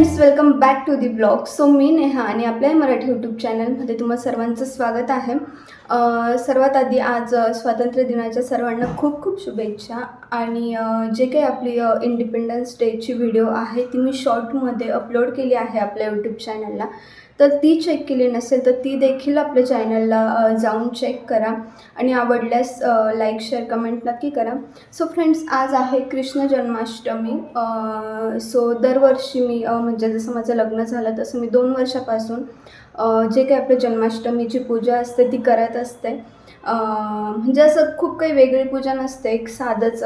Friends welcome back to the blog. So मी नेहा आणि आपल्या Marathi YouTube चॅनलमध्ये तुम्हा सर्वांचं स्वागत आहे. सर्वात आधी आज स्वातंत्र्य दिनाच्या सर्वांना खूप खूप शुभेच्छा आणि जे काही आपली इंडिपेंडन्स डेची व्हिडिओ आहे ती मी शॉर्टमध्ये अपलोड केली आहे आपल्या यूट्यूब चॅनलला. तर ती चेक केली नसेल तर ती देखील आपल्या चॅनलला जाऊन चेक करा. आणि आवडल्यास लाईक शेअर कमेंट नक्की करा. सो फ्रेंड्स आज आहे कृष्ण जन्माष्टमी. सो दरवर्षी मी म्हणजे जसं माझं लग्न झालं तसं मी दोन वर्षापासून जे काही आपल्या जन्माष्टमीची पूजा असते ती करत असते. म्हणजे असं खूप काही वेगळी पूजा नसते. एक साधंच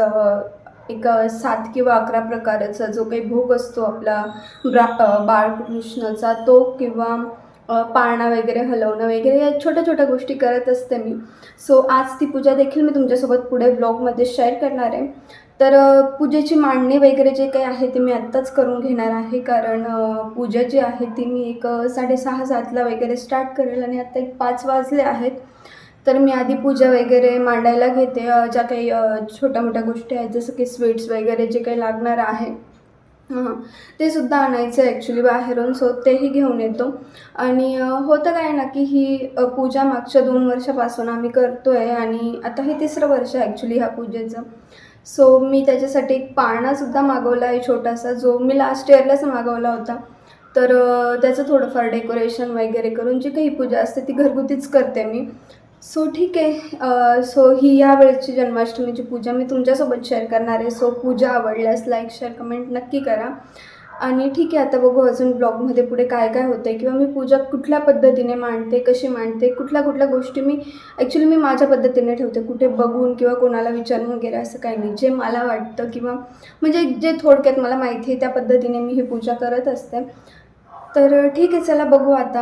एक सात किंवा अकरा प्रकाराचा जो काही भोग असतो आपला ब्रा बाळकृष्णाचा तो किंवा पाळणा वगैरे हलवणं वगैरे या छोट्या छोट्या गोष्टी करत असते मी. सो आज ती पूजा देखील मी तुमच्यासोबत पुढे ब्लॉगमध्ये शेअर करणार आहे. तर पूजेची मांडणी वगैरे जे काही आहे ते मी आत्ताच करून घेणार आहे. कारण पूजा जी आहे ती मी एक साडेसहा सातला वगैरे स्टार्ट करेल आणि आत्ता एक पाच वाजले आहेत. तर मी आधी पूजा वगैरे मांडायला घेते. ज्या काही छोट्या मोठ्या गोष्टी आहेत जसं की स्वीट्स वगैरे जे काही लागणार आहे ते सुद्धा आणायचं आहे ॲक्च्युली बाहेरून. सो तेही घेऊन येतो. आणि होतं काय ना की ही पूजा मागच्या दोन वर्षापासून आम्ही करतो आहे आणि आता हे तिसरं वर्ष ॲक्च्युली ह्या पूजेचं. सो मी त्याच्यासाठी एक पाळणासुद्धा मागवला आहे छोटासा जो मी लास्ट इयरलाच मागवला होता. तर त्याचं थोडंफार डेकोरेशन वगैरे करून जी काही पूजा असते ती घरगुतीच करते मी. सो ठीक आहे. सो ही या वेळेची जन्माष्टमीची पूजा मी तुमच्यासोबत शेअर करणार आहे. सो पूजा आवडल्यास लाईक शेअर कमेंट नक्की करा. आणि ठीक आहे आता बघू अजून ब्लॉगमध्ये पुढे काय काय होतं आहे किंवा मी पूजा कुठल्या पद्धतीने मांडते कशी मांडते कुठल्या कुठल्या गोष्टी मी ॲक्च्युली मी माझ्या पद्धतीने ठेवते. कुठे बघून किंवा कोणाला विचारून वगैरे असं काही नाही. जे मला वाटतं किंवा म्हणजे जे थोडक्यात मला माहिती आहे त्या पद्धतीने मी ही पूजा करत असते. तर ठीक आहे चला बघू आता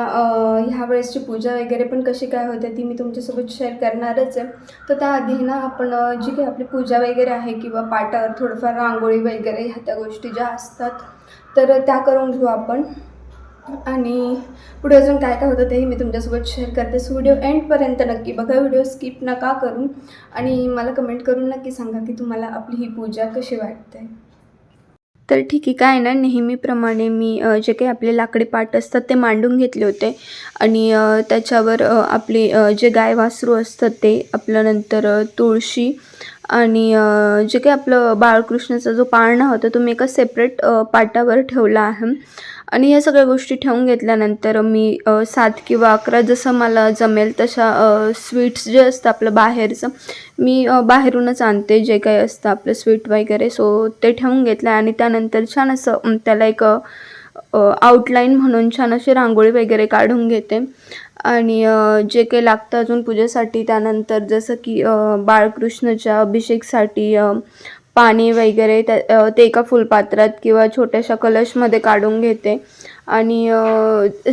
ह्या वेळेसची पूजा वगैरे पण कशी काय होते ती मी तुमच्यासोबत शेअर करणारच आहे. तर त्याआधी ना आपण जी काही आपली पूजा वगैरे आहे किंवा पाटावर थोडंफार रांगोळी वगैरे ह्या त्या गोष्टी ज्या असतात तर त्या करून घेऊ आपण. आणि पुढे अजून काय काय होतं तेही मी तुमच्यासोबत शेअर करते. सो व्हिडिओ एंडपर्यंत नक्की बघा व्हिडिओ स्किप नका करून. आणि मला कमेंट करून नक्की सांगा की तुम्हाला आपली ही पूजा कशी वाटते. तर ठीक आहे काय ना नेहमीप्रमाणे मी जे काही आपले लाकडी पाट असतात ते मांडून घेतले होते. आणि त्याच्यावर आपले जे गाय वासरू असतात ते आपल्यानंतर तुळशी आणि जे काही आपलं बाळकृष्णाचा जो पाळणा होता तो मी एका सेपरेट पाटावर ठेवला आहे. आणि या सगळ्या गोष्टी ठेवून घेतल्यानंतर मी सात किंवा अकरा जसं मला जमेल तशा स्वीट्स जे असतं आपलं बाहेरचं मी बाहेरूनच आणते. जे काही असतं आपलं स्वीट वगैरे सो ते ठेवून घेतलं आणि त्यानंतर छान असं त्याला एक आउटलाईन म्हणून छान अशी रांगोळी वगैरे काढून घेते. आणि जे काही लागतं अजून पूजेसाठी त्यानंतर जसं की बाळकृष्णाच्या अभिषेकसाठी पाणी वगैरे त्या ते एका फुलपात्रात किंवा छोट्याशा कलशमध्ये काढून घेते. आणि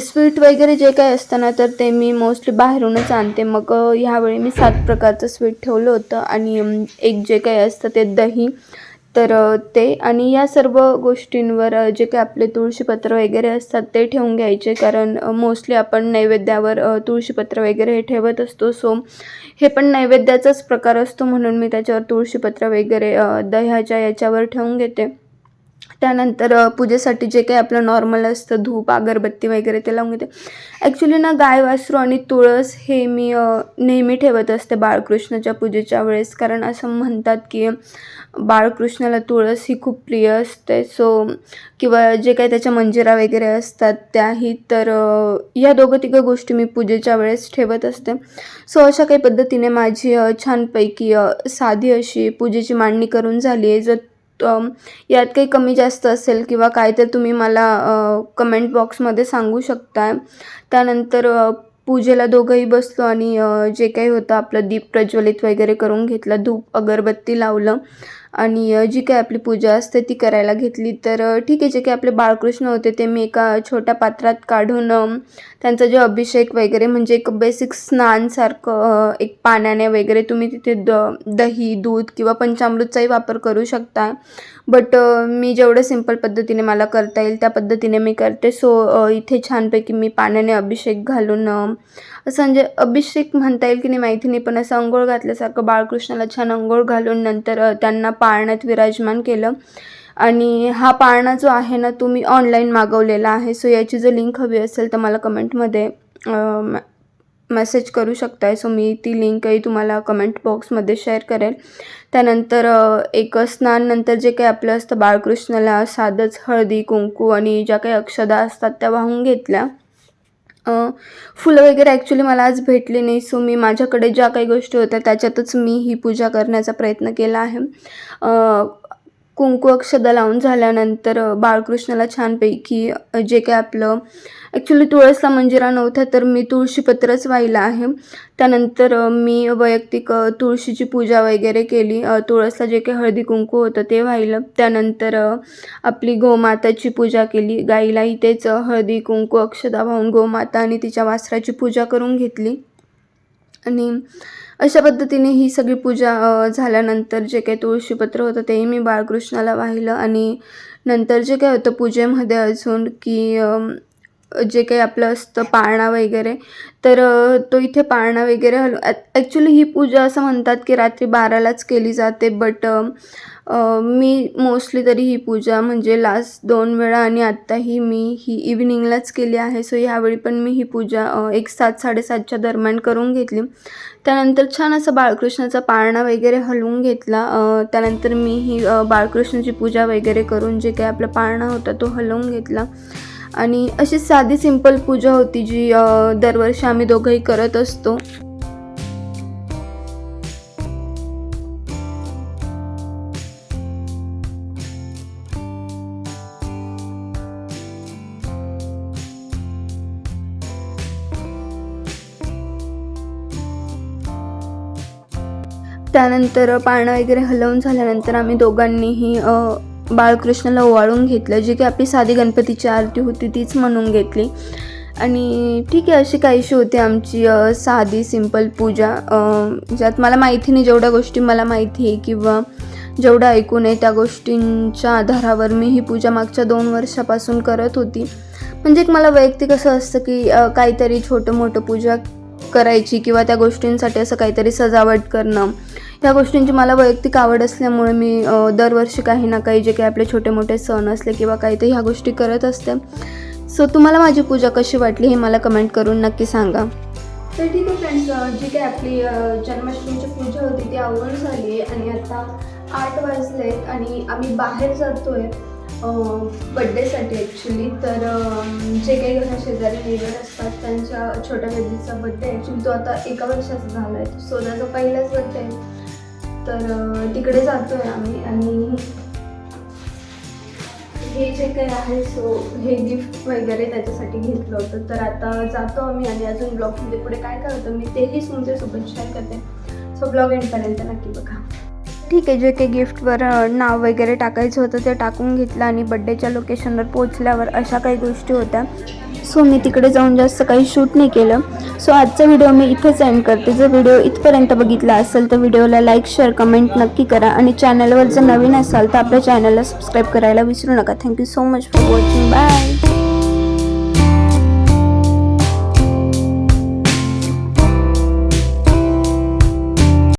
स्वीट वगैरे जे काही असतं ना तर ते मी मोस्टली बाहेरूनच आणते. मग ह्यावेळी मी सात प्रकारचं स्वीट ठेवलं होतं. आणि एक जे काही असतं ते दही तर ते आणि या सर्व गोष्टींवर जे काही आपले तुळशीपत्र वगैरे असतात ते ठेवून घ्यायचे. कारण मोस्टली आपण नैवेद्यावर तुळशीपत्र वगैरे हे ठेवत असतो. सो हे पण नैवेद्याचाच प्रकार असतो म्हणून मी त्याच्यावर तुळशीपत्र वगैरे दह्याच्या याच्यावर ठेवून घेते. त्यानंतर पूजेसाठी जे काही आपलं नॉर्मल असतं धूप अगरबत्ती वगैरे ते लावून घेते. ॲक्च्युली ना गाय वासरू आणि तुळस हे मी नेहमी ठेवत असते बाळकृष्णाच्या पूजेच्या वेळेस. कारण असं म्हणतात की बाळकृष्णाला तुळस ही खूप प्रिय असते. सो किंवा जे काही त्याच्या मंजिरा वगैरे असतात त्याही तर या दोघं तिघं गोष्टी मी पूजेच्या वेळेस ठेवत असते. सो अशा काही पद्धतीने माझी छानपैकी साधी अशी पूजेची मांडणी करून झाली आहे. जर यात काही कमी जास्त असेल किंवा काय तर तुम्ही मला कमेंट बॉक्समध्ये सांगू शकता त्यानंतर पूजेला दोघंही बसलो आणि जे काही होतं आपलं दीप प्रज्वलित वगैरे करून घेतलं. धूप अगरबत्ती लावलं. आणि जी काही आपली पूजा असते ती करायला घेतली. तर ठीक आहे जे काही आपले बाळकृष्ण होते ते मी एका छोट्या पात्रात काढून त्यांचा जो अभिषेक वगैरे म्हणजे एक बेसिक स्नानसारखं एक पाण्याने वगैरे तुम्ही तिथे द दही दूध किंवा पंचामृतचाही वापर करू शकता. बट मी जेवढं सिंपल पद्धतीने मला करता येईल त्या पद्धतीने मी करते. सो इथे छानपैकी मी पाण्याने अभिषेक घालून असं म्हणजे अभिषेक म्हणता येईल की नाही माहिती नाही पण असं अंघोळ घातल्यासारखं बाळकृष्णाला छान अंघोळ घालून नंतर त्यांना पा पाळण्यात विराजमान केलं. आणि हा पाळणा जो आहे ना तो मी ऑनलाईन मागवलेला आहे. सो याची जर लिंक हवी असेल तर मला कमेंटमध्ये मेसेज करू शकताय. सो मी ती लिंकही तुम्हाला कमेंट बॉक्समध्ये शेअर करेल. त्यानंतर एक एक स्नाननंतर जे काही आपलं असतं बाळकृष्णाला साधंच हळदी कुंकू आणि ज्या काही अक्षदा असतात त्या वाहून घेतल्या. फुलं वगैरे ॲक्च्युली मला आज भेटली नाही. सो मी माझ्याकडे ज्या काही गोष्टी होत्या त्याच्यातच मी ही पूजा करण्याचा प्रयत्न केला आहे. कुंकू अक्षदा लावून झाल्यानंतर बाळकृष्णाला छानपैकी जे काही आपलं ॲक्च्युली तुळसला मंजिरा नव्हत्या तर मी तुळशीपत्रच वाहिलं आहे. त्यानंतर मी वैयक्तिक तुळशीची पूजा वगैरे केली. तुळसला जे काही हळदी कुंकू होतं ते वाहिलं. त्यानंतर आपली गोमाताची पूजा केली. गाईलाही तेच हळदी कुंकू अक्षदा वाहून गोमाता आणि तिच्या वासराची पूजा करून घेतली. आणि अशा पद्धतीने ही सगळी पूजा झाल्यानंतर जे काही तुळशीपत्र होतं तेही मी बाळकृष्णाला वाहिलं. आणि नंतर जे काय होतं पूजेमध्ये अजून की जे काही आपलं असतं पाळणा वगैरे तर तो इथे पाळणा वगैरे हल ॲक्च्युली ही पूजा असं म्हणतात की रात्री बारालाच केली जाते बट मी मोस्टली तरी ही पूजा म्हणजे लास्ट दोन वेळा आणि आत्ताही मी ही इव्हिनिंगलाच केली आहे. सो ह्यावेळी पण मी ही पूजा एक सात साडेसातच्या दरम्यान करून घेतली. त्यानंतर छान असं बाळकृष्णाचा पाळणा वगैरे हलवून घेतला. त्यानंतर मी ही बाळकृष्णाची पूजा वगैरे करून जे काही आपला पाळणा होता तो हलवून घेतला. आणि अशी साधी सिंपल पूजा होती जी दरवर्षी आम्ही दोघंही करत असतो. त्यानंतर पाळणं वगैरे हलवून झाल्यानंतर आम्ही दोघांनीही बाळकृष्णाला ओवाळून घेतलं. जी की आपली साधी गणपतीची आरती होती तीच म्हणून घेतली. आणि ठीक आहे अशी काहीशी होती आमची. साधी सिंपल पूजा. ज्यात मला माहिती नाही जेवढ्या गोष्टी मला माहिती आहे किंवा जेवढं ऐकून आहे त्या गोष्टींच्या आधारावर मी ही पूजा मागच्या दोन वर्षापासून करत होती. म्हणजे एक मला वैयक्तिक असं असतं की काहीतरी छोटं मोठं पूजा करायची किंवा त्या गोष्टींसाठी असं काहीतरी सजावट करणं. या गोष्टींची मला वैयक्तिक आवड असल्यामुळे मी दरवर्षी काही ना काही जे काही आपले छोटे मोठे सण असले किंवा काही तर ह्या गोष्टी करत असते. सो तुम्हाला माझी पूजा कशी वाटली हे मला कमेंट करून नक्की सांगा. तर ठीक आहे फ्रेंड्स जी काही आपली जन्माष्टमीची पूजा होती ती आवड झाली आणि आता आठ वाजले आणि आम्ही बाहेर जातो आहे बड्डेसाठी ॲक्च्युली तर जे काही घरा शेजारी नेबर असतात त्यांच्या छोट्या बेबीचा बड्डे ॲक्च्युली तो आता एका वर्षाचा झाला आहे सो पहिलाच बड्डे आहे. तर तिकडे जातो आहे आम्ही आणि हे जे काही आहे सो हे गिफ्ट वगैरे त्याच्यासाठी घेतलं होतं. तर आता जातो आम्ही आणि अजून ब्लॉगमध्ये पुढे काय काय होतं मी तेही तुमच्यासोबत शेअर करते. सो ब्लॉग एंडपर्यंत नक्की बघा. ठीक आहे जे काही गिफ्टवर नाव वगैरे टाकायचं होतं ते टाकून घेतलं आणि बड्डेच्या लोकेशनवर पोचल्यावर अशा काही गोष्टी होत्या. सो मी तिकडे जाऊन जास्त काही शूट नाही केलं. सो आजचा व्हिडिओ मी इथेच एंड करते. जर व्हिडिओ इथपर्यंत बघितला असेल तर व्हिडिओला लाईक शेअर कमेंट नक्की करा आणि चॅनलवर जर नवीन असाल तर आपल्या चॅनलला सबस्क्राईब करायला विसरू नका. Thank you so much for watching bye